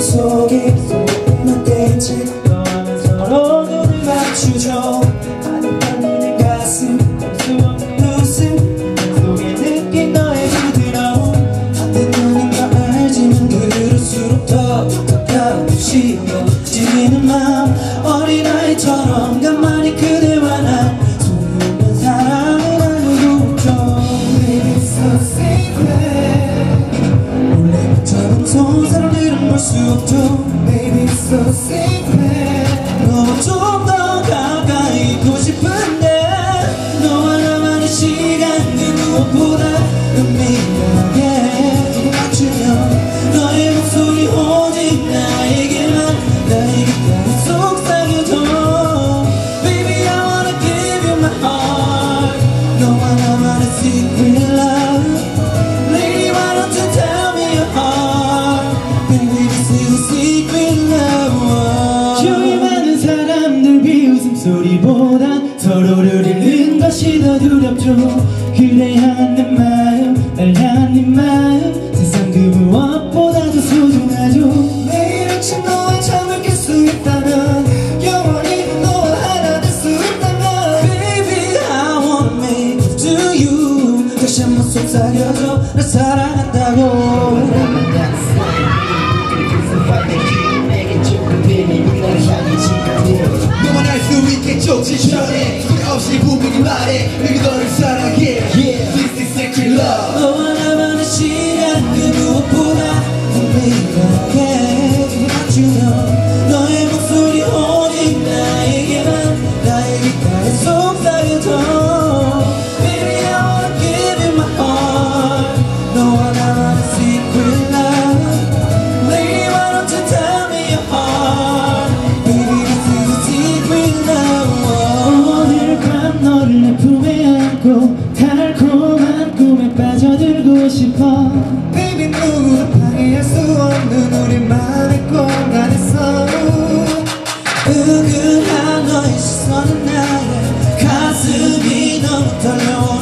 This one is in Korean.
속에 맘대지. 너는 서로 눈을 맞추죠. 아득한 내 가슴 알수 없는 웃음. 속에 느낀 너의 부드러움. 반대편인 거 알지만 들을수록 더 가까워지는 너와 좀더 가까이 있고 싶은데 너와 나만의 시간 그 무엇보다 은밀하게 맞추면 너의 목소리 오직 나에게만 나의 귓가에 속삭여줘 Baby I wanna give you my heart. 너와 나만의 secret 소리보단 서로를 잃는 것이 더 두렵죠. 향한 내 마음, 날 향한 네 마음, 세상 그 무엇보다도 소중하죠. 매일 아침 너와 잠을 깰 수 있다면 영원히 너와 하나 될 수 있다면 Baby, I wanna it to you. 다시 한번 속삭여줘, 날 사랑한다고. 너만 있겠죠 지천에 소리 없이 분명히 말해. Baby 너를 사랑해. Yeah This is secret love. 너와 나만의 시간 그 무엇보다 은밀하게. 맞추면 않고 달콤한 꿈에 빠져들고 싶어. Baby 누구도 방해할 수 없는 우리만의 공간에서. 으그한 너의 시선은 나의 가슴이 너무 떨려.